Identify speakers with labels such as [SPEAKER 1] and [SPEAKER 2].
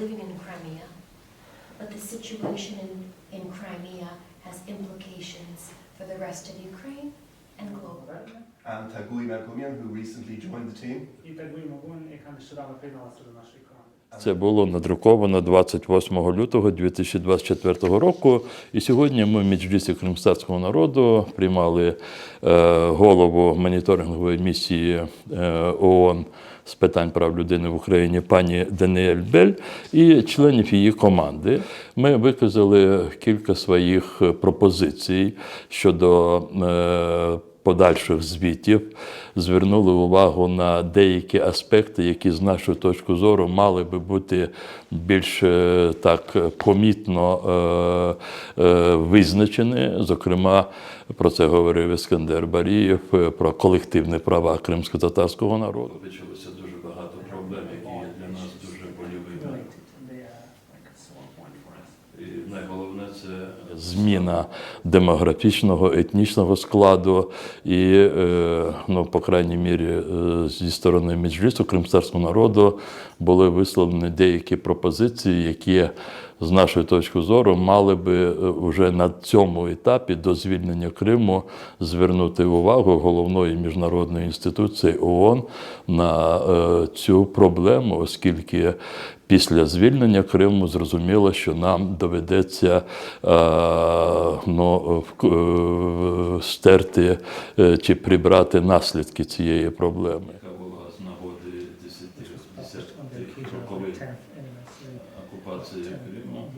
[SPEAKER 1] living in Crimea, but the situation in, in Crimea has implications for the rest of Ukraine and globally.
[SPEAKER 2] and Tagui Melkomian, who recently joined the team.
[SPEAKER 3] І Тагуї Магун, яка нещодавно приєдналася до нашої команди.
[SPEAKER 4] Це було надруковано 28 лютого 2024 року. І сьогодні ми в Меджлісі кримстатського народу приймали е, голову моніторингової місії е, ООН з питань прав людини в Україні пані Даніель Бель і членів її команди. Ми виказали кілька своїх пропозицій щодо. Подальших звітів звернули увагу на деякі аспекти, які з нашої точки зору мали би бути більш е, так помітно е, е, визначені. Зокрема, про це говорив Іскандер Барієв, про колективні права кримсько-татарського народу. Почалося дуже багато проблем, які є для нас дуже болівими. Найголовне це зміна демографічного, етнічного складу, і, е, ну, по крайній мірі, е, зі сторони Меджлісу кримстарського народу були висловлені деякі пропозиції, які з нашої точки зору мали би е, вже на цьому етапі до звільнення Криму звернути увагу головної міжнародної інституції ООН на цю проблему, оскільки після звільнення Криму зрозуміло, що нам доведеться е, ну, е, е, стерти чи прибрати наслідки цієї проблеми. Окупації Криму.